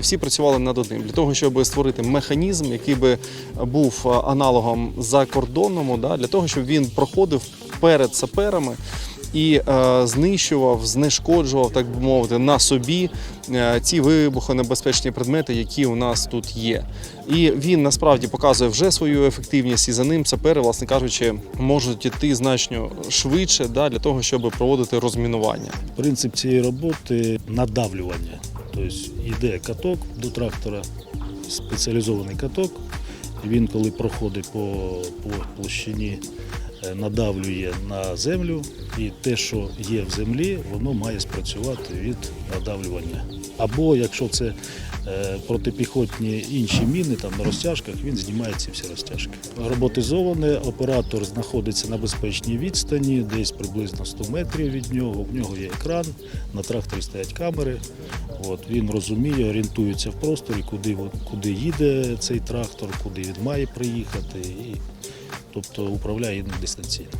бригади, всі працювали над одним для того, щоб створити механізм, який би був е, аналогом закордонному, да, для того, щоб він проходив перед саперами і е, знищував, знешкоджував, так би мовити, на собі е, ці вибухонебезпечні предмети, які у нас тут є. І він насправді показує вже свою ефективність, і за ним сапери, власне кажучи, можуть іти значно швидше да, для того, щоб проводити розмінування. Принцип цієї роботи надавлювання. Тобто йде каток до трактора, спеціалізований каток. Він, коли проходить по, площині, надавлює на землю, і те, що є в землі, воно має спрацювати від надавлювання. Або якщо це е, протипіхотні інші міни там на розтяжках, він знімає ці всі розтяжки. Роботизоване, оператор знаходиться на безпечній відстані, десь приблизно 100 метрів від нього. В нього є екран, на тракторі стоять камери. От, він розуміє, орієнтується в просторі, куди, куди їде цей трактор, куди він має приїхати, тобто управляє ним дистанційно.